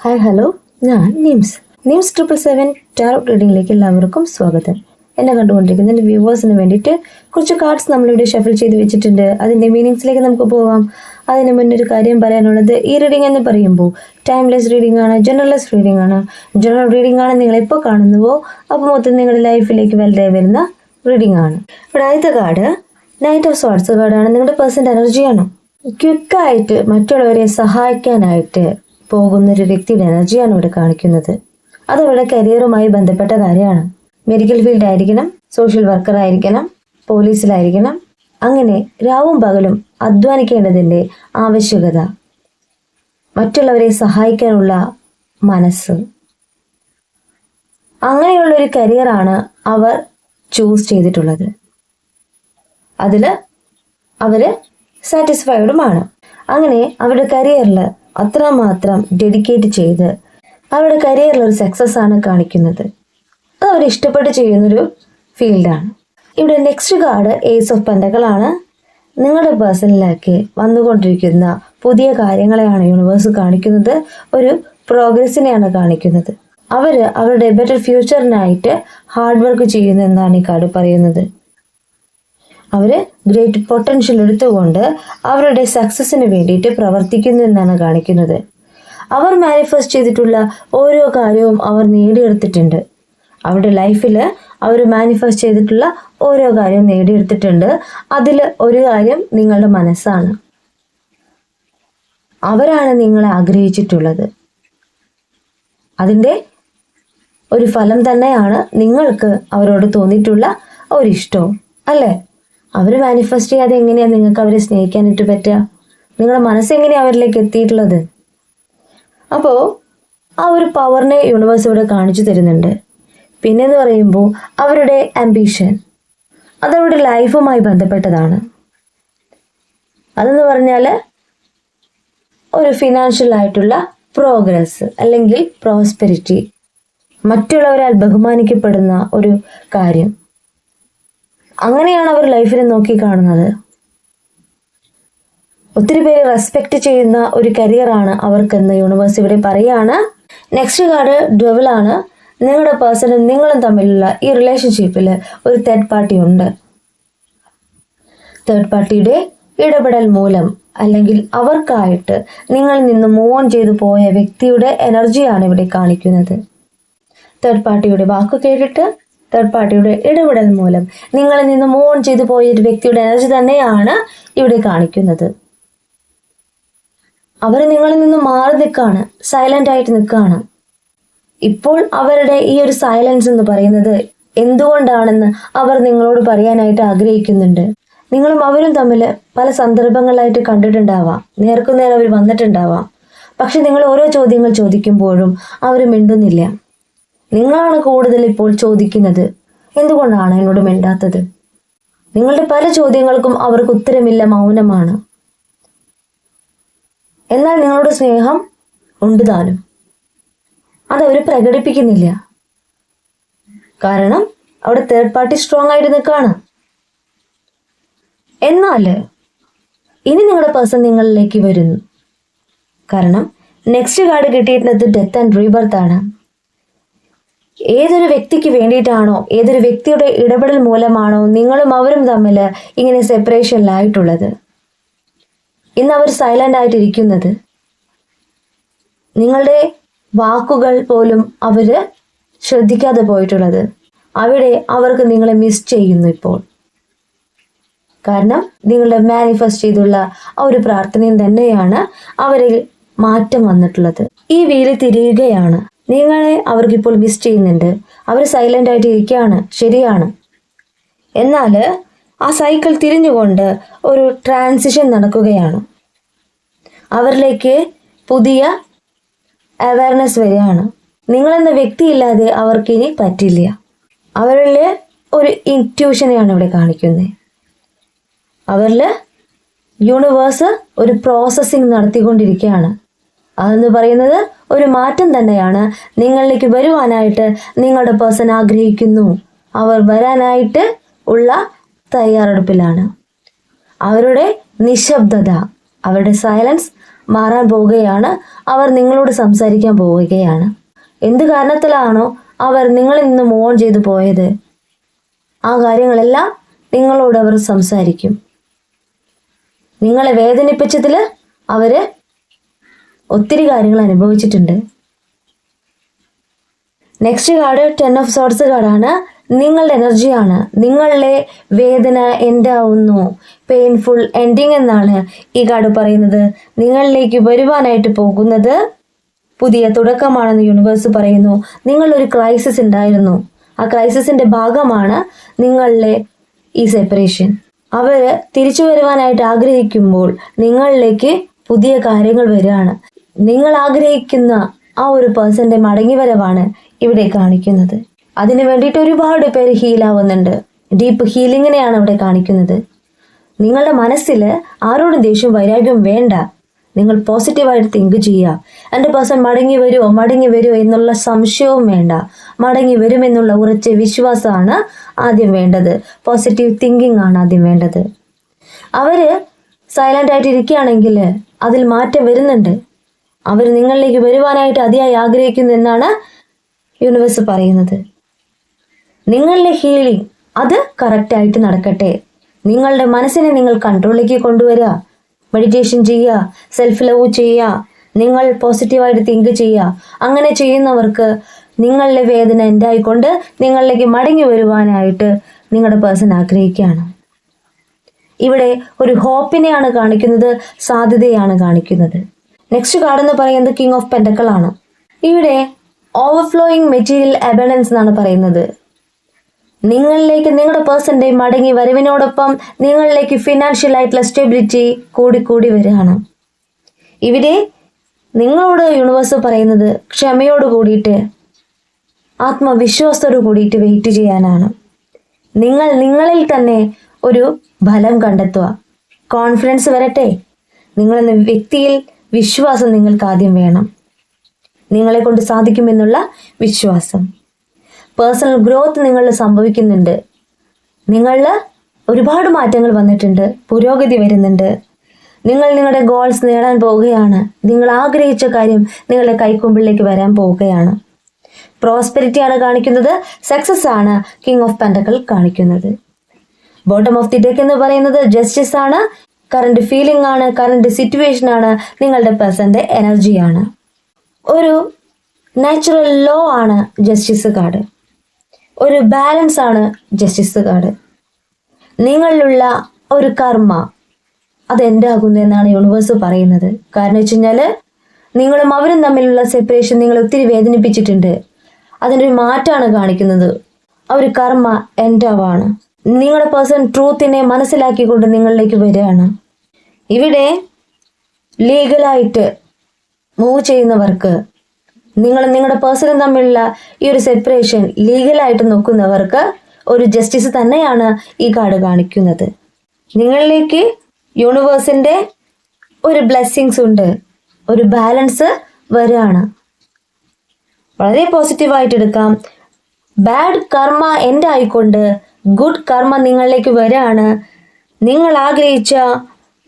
Hi hello ഞാൻ Nims. Nims triple seven tarot റീഡിംഗിലേക്ക് എല്ലാവർക്കും സ്വാഗതം. എന്നെ കണ്ടുകൊണ്ടിരിക്കുന്ന എന്റെ വ്യൂവേഴ്സിന് വേണ്ടിയിട്ട് കുറച്ച് കാർഡ്സ് നമ്മളിവിടെ ഷഫിൾ ചെയ്ത് വെച്ചിട്ടുണ്ട്. അതിന്റെ മീനിങ്സിലേക്ക് നമുക്ക് പോകാം അതിന് മുന്നേ ഒരു കാര്യം പറയാനുള്ളത് ഈ റീഡിംഗ് എന്ന് പറയുമ്പോൾ ടൈംലെസ് റീഡിംഗ് ആണ് ജനറൽലെസ് റീഡിംഗ് ആണ്. ജനറൽ റീഡിംഗ് ആണ് നിങ്ങൾ എപ്പോൾ കാണുന്നുവോ? അപ്പോൾ മൊത്തം നിങ്ങളുടെ ലൈഫിലേക്ക് വളരെ വരുന്ന റീഡിംഗ് ആണ്. ഇവിടെ ആദ്യത്തെ കാർഡ് നൈറ്റ് ഓഫ് സ്വാർട്സ് കാർഡാണ് നിങ്ങളുടെ പേഴ്സന്റെ എനർജിയാണ് ക്വിക്കായിട്ട് മറ്റുള്ളവരെ സഹായിക്കാനായിട്ട് പോകുന്ന ഒരു വ്യക്തിയുടെ എനർജിയാണ് ഇവിടെ കാണിക്കുന്നത്. അത് അവരുടെ കരിയറുമായി ബന്ധപ്പെട്ട കാര്യമാണ്. മെഡിക്കൽ ഫീൽഡ് ആയിരിക്കണം സോഷ്യൽ വർക്കർ ആയിരിക്കണം പോലീസിലായിരിക്കണം. അങ്ങനെ രാവും പകലും അധ്വാനിക്കേണ്ടതിന്റെ ആവശ്യകത മറ്റുള്ളവരെ സഹായിക്കാനുള്ള മനസ്സ്. അങ്ങനെയുള്ള ഒരു കരിയറാണ് അവർ ചൂസ് ചെയ്തിട്ടുള്ളത്. അതിൽ അവർ സാറ്റിസ്ഫൈഡുമാണ്. അങ്ങനെ അവരുടെ കരിയറിൽ അത്രമാത്രം ഡെഡിക്കേറ്റ് ചെയ്ത് അവരുടെ കരിയറിൽ ഒരു സക്സസ് ആണ് കാണിക്കുന്നത്. അത് അവർ ഇഷ്ടപ്പെട്ട് ചെയ്യുന്നൊരു ഫീൽഡാണ് ഇവിടെ നെക്സ്റ്റ് കാർഡ് ഏസ് ഓഫ് പെൻഡകളാണ് നിങ്ങളുടെ പേഴ്സണിലേക്ക് വന്നുകൊണ്ടിരിക്കുന്ന പുതിയ കാര്യങ്ങളെയാണ് യൂണിവേഴ്സ് കാണിക്കുന്നത്. ഒരു പ്രോഗ്രസ്സിനെയാണ് കാണിക്കുന്നത്. അവർ അവരുടെ ബെറ്റർ ഫ്യൂച്ചറിനായിട്ട് ഹാർഡ് വർക്ക് ചെയ്യുന്നു എന്നാണ് ഈ കാർഡ് പറയുന്നത്. അവർ ഗ്രേറ്റ് പൊട്ടൻഷ്യൽ എടുത്തുകൊണ്ട് അവരുടെ സക്സസ്സിന് വേണ്ടിയിട്ട് പ്രവർത്തിക്കുന്നു എന്നാണ് കാണിക്കുന്നത്. അവർ മാനിഫെസ്റ്റ് ചെയ്തിട്ടുള്ള ഓരോ കാര്യവും അവർ നേടിയെടുത്തിട്ടുണ്ട്. അവരുടെ ലൈഫിൽ അവർ മാനിഫെസ്റ്റ് ചെയ്തിട്ടുള്ള ഓരോ കാര്യവും നേടിയെടുത്തിട്ടുണ്ട്. അതിൽ ഒരു കാര്യം നിങ്ങളുടെ മനസ്സാണ്. അവരാണ് നിങ്ങളെ ആഗ്രഹിച്ചിട്ടുള്ളത്. അതിന്റെ ഒരു ഫലം തന്നെയാണ് നിങ്ങൾക്ക് അവരോട് തോന്നിയിട്ടുള്ള ഒരിഷ്ടവും അല്ലേ? അവർ മാനിഫെസ്റ്റ് ചെയ്യാതെ എങ്ങനെയാണ് നിങ്ങൾക്ക് അവരെ സ്നേഹിക്കാനായിട്ട് പറ്റുക? നിങ്ങളുടെ മനസ്സെങ്ങനെയാണ് അവരിലേക്ക് എത്തിയിട്ടുള്ളത്? അപ്പോൾ ആ ഒരു പവറിനെ യൂണിവേഴ്സ് ഇവിടെ കാണിച്ചു തരുന്നുണ്ട്. പിന്നെന്ന് പറയുമ്പോൾ അവരുടെ ആംബിഷൻ അതവരുടെ ലൈഫുമായി ബന്ധപ്പെട്ടതാണ്. അതെന്ന് പറഞ്ഞാൽ ഒരു ഫിനാൻഷ്യൽ ആയിട്ടുള്ള പ്രോഗ്രസ് അല്ലെങ്കിൽ പ്രോസ്പെരിറ്റി മറ്റുള്ളവരാൽ ബഹുമാനിക്കപ്പെടുന്ന ഒരു കാര്യം. അങ്ങനെയാണ് അവർ ലൈഫിനെ നോക്കി കാണുന്നത്. ഒത്തിരി പേര് റെസ്പെക്ട് ചെയ്യുന്ന ഒരു കരിയറാണ് അവർക്കെന്ന് യൂണിവേഴ്സ് ഇവിടെ പറയുകയാണ് നെക്സ്റ്റ് കാർഡ് ഡെവലാണ് നിങ്ങളുടെ പേഴ്സണും നിങ്ങളും തമ്മിലുള്ള ഈ റിലേഷൻഷിപ്പിൽ ഒരു തേർഡ് പാർട്ടി ഉണ്ട്. തേർഡ് പാർട്ടിയുടെ ഇടപെടൽ മൂലം അല്ലെങ്കിൽ അവർക്കായിട്ട് നിങ്ങളിൽ നിന്ന് മൂവ് ഓൺ ചെയ്തു പോയ വ്യക്തിയുടെ എനർജിയാണ് ഇവിടെ കാണിക്കുന്നത്. തേർഡ് പാർട്ടിയുടെ വാക്ക് കേട്ടിട്ട് തേർഡ് പാർട്ടിയുടെ ഇടപെടൽ മൂലം നിങ്ങളിൽ നിന്ന് മോൺ ചെയ്തു പോയ ഒരു വ്യക്തിയുടെ എനർജി തന്നെയാണ് ഇവിടെ കാണിക്കുന്നത്. അവർ നിങ്ങളിൽ നിന്ന് മാറി നിൽക്കുകയാണ് സൈലന്റ് ആയിട്ട് നിൽക്കുകയാണ് ഇപ്പോൾ അവരുടെ ഈ ഒരു സൈലൻസ് എന്ന് പറയുന്നത് എന്തുകൊണ്ടാണെന്ന് അവർ നിങ്ങളോട് പറയാനായിട്ട് ആഗ്രഹിക്കുന്നുണ്ട്? നിങ്ങളും അവരും തമ്മിൽ പല സന്ദർഭങ്ങളിലായിട്ട് കണ്ടിട്ടുണ്ടാവാം നേർക്കുനേരം അവർ വന്നിട്ടുണ്ടാവാം. പക്ഷെ നിങ്ങൾ ഓരോ ചോദ്യങ്ങൾ ചോദിക്കുമ്പോഴും അവർ മിണ്ടുന്നില്ല. നിങ്ങളാണ് കൂടുതൽ ഇപ്പോൾ ചോദിക്കുന്നത്. എന്തുകൊണ്ടാണ് എന്നോട് മിണ്ടാത്തത്? നിങ്ങളുടെ പല ചോദ്യങ്ങൾക്കും അവർക്ക് ഉത്തരമില്ല മൗനമാണ്. എന്നാൽ നിങ്ങളുടെ സ്നേഹം ഉണ്ട് താനും. അതവർ പ്രകടിപ്പിക്കുന്നില്ല. കാരണം അവിടെ തേർഡ് പാർട്ടി സ്ട്രോങ് ആയിട്ട് നിൽക്കുകയാണ് എന്നാൽ ഇനി നിങ്ങളുടെ പേഴ്സൺ നിങ്ങളിലേക്ക് വരുന്നു. കാരണം നെക്സ്റ്റ് കാർഡ് കിട്ടിയിട്ടുള്ളത് ഡെത്ത് ആൻഡ് റീബർത്ത് ആണ്. ഏതൊരു വ്യക്തിക്ക് വേണ്ടിയിട്ടാണോ ഏതൊരു വ്യക്തിയുടെ ഇടപെടൽ മൂലമാണോ നിങ്ങളും അവരും തമ്മിൽ ഇങ്ങനെ സെപ്പറേഷനിലായിട്ടുള്ളത് ഇന്ന് അവർ സൈലന്റ് ആയിട്ടിരിക്കുന്നത്. നിങ്ങളുടെ വാക്കുകൾ പോലും അവർ ശ്രദ്ധിക്കാതെ പോയിട്ടുള്ളത്. അവിടെ അവർക്ക് നിങ്ങളെ മിസ് ചെയ്യുന്നു ഇപ്പോൾ. കാരണം നിങ്ങളുടെ മാനിഫെസ്റ്റ് ചെയ്തുള്ള ആ ഒരു പ്രാർത്ഥനയും തന്നെയാണ് അവരിൽ മാറ്റം വന്നിട്ടുള്ളത്. ഈ വീൽ തിരിയുകയാണ്. നിങ്ങളെ അവർക്കിപ്പോൾ മിസ് ചെയ്യുന്നുണ്ട്. അവർ സൈലന്റ് ആയിട്ട് ഇരിക്കുകയാണ്. ശരിയാണ്. എന്നാൽ ആ സൈക്കിൾ തിരിഞ്ഞുകൊണ്ട് ഒരു ട്രാൻസിഷൻ നടക്കുകയാണ്. അവരിലേക്ക് പുതിയ അവയർനെസ് വരികയാണ്. നിങ്ങളെന്ന വ്യക്തിയില്ലാതെ അവർക്കിനി പറ്റില്ല. അവരിൽ ഒരു ഇന്റ്യൂഷനെയാണ് ഇവിടെ കാണിക്കുന്നത്. അവരിൽ യൂണിവേഴ്സ് ഒരു പ്രോസസ്സിങ് നടത്തിക്കൊണ്ടിരിക്കുകയാണ്. അതെന്ന് പറയുന്നത് ഒരു മാറ്റം തന്നെയാണ്. നിങ്ങളിലേക്ക് വരുവാനായിട്ട് നിങ്ങളുടെ പേഴ്സൺ ആഗ്രഹിക്കുന്നു. അവർ വരാനായിട്ട് ഉള്ള തയ്യാറെടുപ്പിലാണ്. അവരുടെ നിശബ്ദത അവരുടെ സൈലൻസ് മാറാൻ പോവുകയാണ്. അവർ നിങ്ങളോട് സംസാരിക്കാൻ പോവുകയാണ്. എന്ത് കാരണത്തിലാണോ അവർ നിങ്ങളിൽ നിന്ന് മോൺ ചെയ്തു പോയത്. ആ കാര്യങ്ങളെല്ലാം നിങ്ങളോട് അവർ സംസാരിക്കും. നിങ്ങളെ വേദനിപ്പിച്ചതിൽ അവർ ഒത്തിരി കാര്യങ്ങൾ അനുഭവിച്ചിട്ടുണ്ട്. Next card ten of swords കാർഡാണ് നിങ്ങളുടെ എനർജിയാണ് നിങ്ങളുടെ വേദന എൻഡാവുന്നു പെയിൻഫുൾ എൻഡിങ് എന്നാണ് ഈ കാർഡ് പറയുന്നത്. നിങ്ങളിലേക്ക് വരുവാനായിട്ട് പോകുന്നത് പുതിയ തുടക്കമാണെന്ന് യൂണിവേഴ്സ് പറയുന്നു. നിങ്ങളൊരു ക്രൈസിസ് ഉണ്ടായിരുന്നു. ആ ക്രൈസിസിന്റെ ഭാഗമാണ് നിങ്ങളുടെ ഈ സെപ്പറേഷൻ അവർ തിരിച്ചു വരുവാനായിട്ട് ആഗ്രഹിക്കുമ്പോൾ നിങ്ങളിലേക്ക് പുതിയ കാര്യങ്ങൾ വരികയാണ്. നിങ്ങൾ ആഗ്രഹിക്കുന്ന ആ ഒരു പേഴ്സന്റെ മടങ്ങിവരവാണ് ഇവിടെ കാണിക്കുന്നത്. അതിനു വേണ്ടിയിട്ട് ഒരുപാട് പേര് ഹീലാവുന്നുണ്ട് ഡീപ്പ് ഹീലിങ്ങിനെയാണ് അവിടെ കാണിക്കുന്നത്. നിങ്ങളുടെ മനസ്സിൽ ആരോടും ദേഷ്യം വൈരാഗ്യം വേണ്ട. നിങ്ങൾ പോസിറ്റീവായിട്ട് തിങ്ക് ചെയ്യുക. എന്റെ പേഴ്സൺ മടങ്ങി വരുമോ മടങ്ങി വരുമോ എന്നുള്ള സംശയവും വേണ്ട. മടങ്ങി വരുമെന്നുള്ള ഉറച്ച വിശ്വാസമാണ് ആദ്യം വേണ്ടത്. പോസിറ്റീവ് തിങ്കിങ് ആണ് ആദ്യം വേണ്ടത്. അവർ സൈലന്റ് ആയിട്ട് ഇരിക്കുകയാണെങ്കിൽ അതിൽ മാറ്റം വരുന്നുണ്ട്. അവർ നിങ്ങളിലേക്ക് വരുവാനായിട്ട് അതിയായി ആഗ്രഹിക്കുന്നു എന്നാണ് യൂണിവേഴ്സ് പറയുന്നത്. നിങ്ങളുടെ ഹീലിംഗ് അത് കറക്റ്റായിട്ട് നടക്കട്ടെ. നിങ്ങളുടെ മനസ്സിനെ നിങ്ങൾ കൺട്രോളിലേക്ക് കൊണ്ടുവരിക. മെഡിറ്റേഷൻ ചെയ്യുക സെൽഫ് ലവ് ചെയ്യുക നിങ്ങൾ പോസിറ്റീവായിട്ട് തിങ്ക് ചെയ്യുക. അങ്ങനെ ചെയ്യുന്നവർക്ക് നിങ്ങളുടെ വേദന എന്തായിക്കൊണ്ട് നിങ്ങളിലേക്ക് മടങ്ങി വരുവാനായിട്ട് നിങ്ങളുടെ പേഴ്സൺ ആഗ്രഹിക്കുകയാണ്. ഇവിടെ ഒരു ഹോപ്പിനെയാണ് കാണിക്കുന്നത് സാധ്യതയാണ് കാണിക്കുന്നത്. നെക്സ്റ്റ് കാർഡ് എന്ന് പറയുന്നത് കിങ് ഓഫ് പെൻഡക്കൾ ആണ്. ഇവിടെ ഓവർഫ്ലോയിങ് മെറ്റീരിയൽ അബൻഡൻസ് എന്നാണ് പറയുന്നത്. നിങ്ങളിലേക്ക് നിങ്ങളുടെ പേഴ്സന്റെ മടങ്ങി വരവിനോടൊപ്പം നിങ്ങളിലേക്ക് ഫിനാൻഷ്യൽ ആയിട്ടുള്ള സ്റ്റെബിലിറ്റി കൂടിക്കൂടി വരികയാണ്. ഇവിടെ നിങ്ങളോട് യൂണിവേഴ്സ് പറയുന്നത് ക്ഷമയോട് കൂടിയിട്ട് ആത്മവിശ്വാസത്തോട് കൂടിയിട്ട് വെയിറ്റ് ചെയ്യാനാണ്. നിങ്ങൾ നിങ്ങളിൽ തന്നെ ഒരു ഫലം കണ്ടെത്തുക. കോൺഫിഡൻസ് വരട്ടെ. നിങ്ങളെന്ന വ്യക്തിയിൽ വിശ്വാസം നിങ്ങൾക്ക് ആദ്യം വേണം. നിങ്ങളെ കൊണ്ട് സാധിക്കുമെന്നുള്ള വിശ്വാസം. പേഴ്സണൽ ഗ്രോത്ത് നിങ്ങളിൽ സംഭവിക്കുന്നുണ്ട്. നിങ്ങളിൽ ഒരുപാട് മാറ്റങ്ങൾ വന്നിട്ടുണ്ട്. പുരോഗതി വരുന്നുണ്ട്. നിങ്ങൾ നിങ്ങളുടെ ഗോൾസ് നേടാൻ പോവുകയാണ്. നിങ്ങൾ ആഗ്രഹിച്ച കാര്യം നിങ്ങളുടെ കൈക്കുമ്പിളിലേക്ക് വരാൻ പോവുകയാണ്. പ്രോസ്പെരിറ്റി ആണ് കാണിക്കുന്നത്. സക്സസ് ആണ് കിങ് ഓഫ് പെൻഡക്കൾ കാണിക്കുന്നത്. ബോട്ടം ഓഫ് ദി ഡെക്ക് എന്ന് പറയുന്നത് ജസ്റ്റിസ് ആണ്. കറണ്ട് ഫീലിംഗ് ആണ് കറണ്ട് സിറ്റുവേഷൻ ആണ് നിങ്ങളുടെ പേഴ്സന്റെ എനർജിയാണ് ഒരു നാച്ചുറൽ ലോ ആണ് ജസ്റ്റിസ് കാർഡ് ഒരു ബാലൻസ് ആണ് ജസ്റ്റിസ് കാർഡ് നിങ്ങളിലുള്ള ഒരു കർമ്മ അതെന്താകുന്നു എന്നാണ് യൂണിവേഴ്സ് പറയുന്നത്. കാരണം വെച്ച് കഴിഞ്ഞാൽ നിങ്ങളും അവരും തമ്മിലുള്ള സെപ്പറേഷൻ നിങ്ങൾ ഒത്തിരി വേദനിപ്പിച്ചിട്ടുണ്ട്. അതിന്റെ ഒരു മാറ്റമാണ് കാണിക്കുന്നത്. ആ ഒരു കർമ്മ എൻഡാവാണ് നിങ്ങളുടെ പേഴ്സൺ ട്രൂത്തിനെ മനസ്സിലാക്കിക്കൊണ്ട് നിങ്ങളിലേക്ക് വരികയാണ്. ഇവിടെ ലീഗലായിട്ട് മൂവ് ചെയ്യുന്നവർക്ക് നിങ്ങൾ നിങ്ങളുടെ പേഴ്സണും തമ്മിലുള്ള ഈ ഒരു സെപ്പറേഷൻ ലീഗലായിട്ട് നോക്കുന്നവർക്ക് ഒരു ജസ്റ്റിസ് തന്നെയാണ് ഈ കാർഡ് കാണിക്കുന്നത്. നിങ്ങളിലേക്ക് യൂണിവേഴ്സിന്റെ ഒരു ബ്ലെസ്സിങ്സ് ഉണ്ട്. ഒരു ബാലൻസ് വരികയാണ് വളരെ പോസിറ്റീവായിട്ട് എടുക്കാം. ബാഡ് കർമ്മ എന്റെ ആയിക്കൊണ്ട് ഗുഡ് കർമ്മ നിങ്ങളിലേക്ക് വരികയാണ് നിങ്ങൾ ആഗ്രഹിച്ച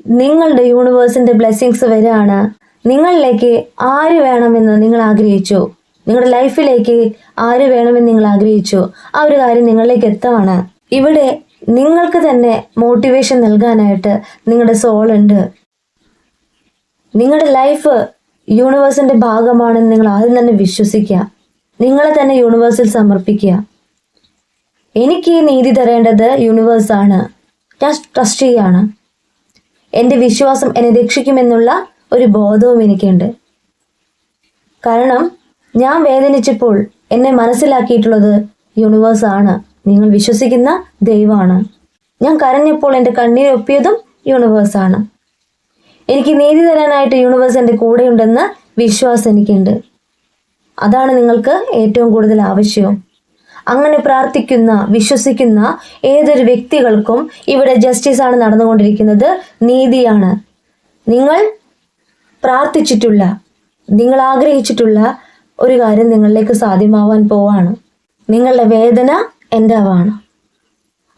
നിങ്ങളുടെ യൂണിവേഴ്സിന്റെ ബ്ലെസ്സിങ്സ് വരികയാണ്. നിങ്ങളിലേക്ക് ആര് വേണമെന്ന് നിങ്ങൾ ആഗ്രഹിച്ചു? നിങ്ങളുടെ ലൈഫിലേക്ക് ആര് വേണമെന്ന് നിങ്ങൾ ആഗ്രഹിച്ചു? ആ ഒരു കാര്യം നിങ്ങളിലേക്ക് എത്തുകയാണ് ഇവിടെ നിങ്ങൾക്ക് തന്നെ മോട്ടിവേഷൻ നൽകാനായിട്ട് നിങ്ങളുടെ സോൾ ഉണ്ട്. നിങ്ങളുടെ ലൈഫ് യൂണിവേഴ്സിന്റെ ഭാഗമാണെന്ന് നിങ്ങൾ ആദ്യം തന്നെ വിശ്വസിക്കുക. നിങ്ങളെ തന്നെ യൂണിവേഴ്സിൽ സമർപ്പിക്കുക. എനിക്ക് ഈ നീതി തരേണ്ടത് യൂണിവേഴ്സാണ് ഞാൻ ട്രസ്റ്റ് ചെയ്യാണ്. എന്റെ വിശ്വാസം എന്നെ രക്ഷിക്കുമെന്നുള്ള ഒരു ബോധവും എനിക്കുണ്ട്. കാരണം ഞാൻ വേദനിച്ചപ്പോൾ എന്നെ മനസ്സിലാക്കിയിട്ടുള്ളത് യൂണിവേഴ്സ് ആണ്. നിങ്ങൾ വിശ്വസിക്കുന്ന ദൈവമാണ്. ഞാൻ കരഞ്ഞപ്പോൾ എന്റെ കണ്ണീരൊപ്പിയതും യൂണിവേഴ്സ് ആണ്. എനിക്ക് നീതി തരാനായിട്ട് യൂണിവേഴ്സ് എന്റെ കൂടെയുണ്ടെന്ന് വിശ്വാസം എനിക്കുണ്ട്. അതാണ് നിങ്ങൾക്ക് ഏറ്റവും കൂടുതൽ ആവശ്യവും അങ്ങനെ പ്രാർത്ഥിക്കുന്ന വിശ്വസിക്കുന്ന ഏതൊരു വ്യക്തികൾക്കും ഇവിടെ ജസ്റ്റിസ് ആണ് നടന്നുകൊണ്ടിരിക്കുന്നത്. നീതിയാണ്. നിങ്ങൾ പ്രാർത്ഥിച്ചിട്ടുള്ള നിങ്ങൾ ആഗ്രഹിച്ചിട്ടുള്ള ഒരു കാര്യം നിങ്ങളിലേക്ക് സാധ്യമാവാൻ പോവാണ്. നിങ്ങളുടെ വേദന എന്റെ ആവാണ്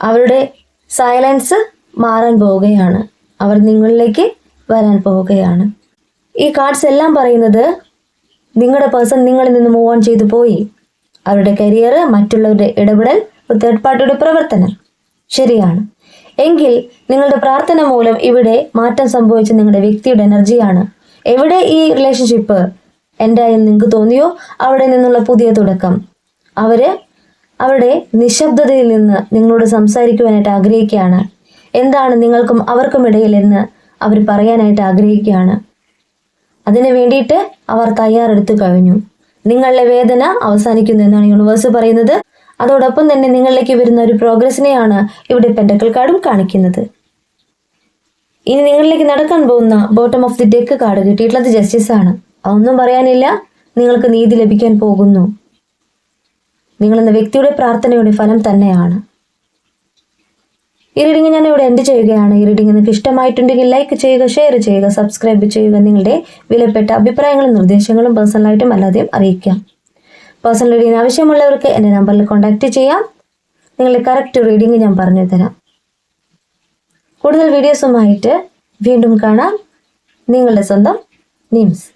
അവരുടെ സൈലൻസ് മാറാൻ പോവുകയാണ്. അവർ നിങ്ങളിലേക്ക് വരാൻ പോവുകയാണ്. ഈ കാർഡ്സ് എല്ലാം പറയുന്നത് നിങ്ങളുടെ പേഴ്സൺ നിങ്ങളിൽ നിന്ന് മൂവ് ഓൺ ചെയ്തു പോയി. അവരുടെ കരിയർ മറ്റുള്ളവരുടെ ഇടപെടൽ തേർഡ് പാർട്ടിയുടെ പ്രവർത്തനം. ശരിയാണ്. എങ്കിൽ നിങ്ങളുടെ പ്രാർത്ഥന മൂലം ഇവിടെ മാറ്റം സംഭവിച്ച നിങ്ങളുടെ വ്യക്തിയുടെ എനർജിയാണ് എവിടെ ഈ റിലേഷൻഷിപ്പ് എന്റെ നിങ്ങൾക്ക് തോന്നിയോ? അവിടെ നിന്നുള്ള പുതിയ തുടക്കം. അവർ അവരുടെ നിശബ്ദതയിൽ നിന്ന് നിങ്ങളോട് സംസാരിക്കുവാനായിട്ട് ആഗ്രഹിക്കുകയാണ്. എന്താണ് നിങ്ങൾക്കും അവർക്കും ഇടയിൽ എന്ന് അവർ പറയാനായിട്ട് ആഗ്രഹിക്കുകയാണ്. അതിനു വേണ്ടിയിട്ട് അവർ തയ്യാറെടുത്തു കഴിഞ്ഞു. നിങ്ങളുടെ വേദന അവസാനിക്കുന്നു എന്നാണ് യൂണിവേഴ്സ് പറയുന്നത്. അതോടൊപ്പം തന്നെ നിങ്ങളിലേക്ക് വരുന്ന ഒരു പ്രോഗ്രസിനെയാണ് ഇവിടെ പെൻഡക്കൽ കാർഡും കാണിക്കുന്നത്. ഇനി നിങ്ങളിലേക്ക് നടക്കാൻ പോകുന്ന bottom of the deck card കിട്ടിയിട്ടുള്ളത് ജസ്റ്റിസ് ആണ്. അതൊന്നും പറയാനില്ല. നിങ്ങൾക്ക് നീതി ലഭിക്കാൻ പോകുന്നു. നിങ്ങളെന്ന വ്യക്തിയുടെ പ്രാർത്ഥനയുടെ ഫലം തന്നെയാണ്. ഈ റീഡിംഗ് ഞാൻ ഇവിടെ എൻഡ് ചെയ്യുകയാണ്. ഈ റീഡിംഗ് നിങ്ങൾക്ക് ഇഷ്ടമായിട്ടുണ്ടെങ്കിൽ ലൈക്ക് ചെയ്യുക ഷെയർ ചെയ്യുക സബ്സ്ക്രൈബ് ചെയ്യുക നിങ്ങളുടെ വിലപ്പെട്ട അഭിപ്രായങ്ങളും നിർദ്ദേശങ്ങളും പേഴ്സണലായിട്ടും അല്ലാതെയും അറിയിക്കാം പേഴ്സണൽ റീഡിംഗ് ആവശ്യമുള്ളവർക്ക് എന്റെ നമ്പറിൽ കോൺടാക്റ്റ് ചെയ്യാം. നിങ്ങളുടെ കറക്റ്റ് റീഡിംഗ് ഞാൻ പറഞ്ഞു തരാം. കൂടുതൽ വീഡിയോസുമായിട്ട് വീണ്ടും കാണാം. നിങ്ങളുടെ സ്വന്തം നിംസ്.